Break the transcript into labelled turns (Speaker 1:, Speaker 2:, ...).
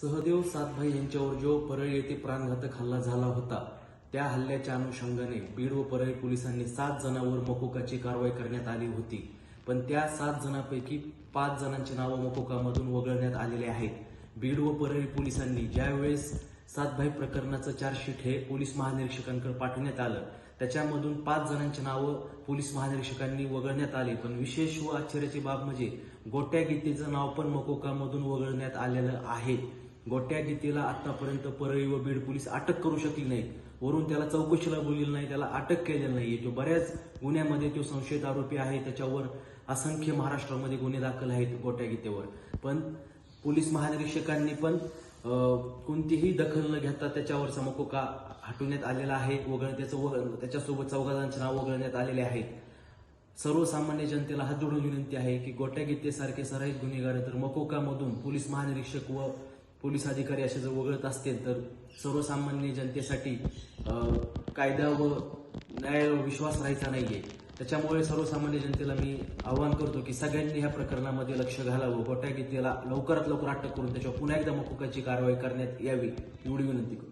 Speaker 1: सहदेव सातभाई यांच्यावर जो परळी येथे प्राणघातक हल्ला झाला होता त्या हल्ल्याच्या अनुषंगाने बीड व परळी पोलिसांनी सात जणांवर मकोकाची कारवाई करण्यात आली होती. पण त्या सात जणांपैकी पाच जणांची नावं मकोकामधून वगळण्यात आलेले आहेत. बीड व परळी पोलिसांनी ज्यावेळेस सातभाई प्रकरणाचं चार्जशीट हे पोलीस महानिरीक्षकांकडे पाठवण्यात आलं. त्याच्यामधून पाच जणांची नावं पोलीस महानिरीक्षकांनी वगळण्यात आली. पण विशेष व आश्चर्याची बाब म्हणजे गोट्या गीतेचं नाव पण मकोकामधून वगळण्यात आलेलं आहे. गोट्या गीतेला आतापर्यंत परळी व बीड पोलीस अटक करू शकली नाही वरून त्याला चौकशीला बोललेलं नाही त्याला अटक केलेलं नाहीये. तो बऱ्याच गुन्ह्यामध्ये तो संशयित आरोपी आहे. त्याच्यावर असंख्य महाराष्ट्रामध्ये गुन्हे दाखल आहेत गोट्या गीतेवर पण पोलीस महानिरीक्षकांनी पण कोणतीही दखल न घेता त्याच्यावरचा मकोका हटवण्यात आलेला आहे वगळ त्याचं वगळ त्याच्यासोबत चौघांचे नाव वगळण्यात आलेले आहेत. सर्वसामान्य जनतेला हात जोडून विनंती आहे की गोट्या गीतेसारखे सराईत गुन्हेगार तर मकोकामधून पोलीस महानिरीक्षक व पोलीस अधिकारी असे जर वगळत असतील तर सर्वसामान्य जनतेसाठी कायदा व न्यायावर विश्वास राहायचा नाहीये. त्याच्यामुळे सर्वसामान्य जनतेला मी आवाहन करतो की सगळ्यांनी ह्या प्रकरणामध्ये लक्ष घालावं. गोट्या गीतेला लवकरात लवकर अटक करून त्याच्यावर पुन्हा एकदा मकुकाची कारवाई करण्यात यावी एवढी विनंती करतो.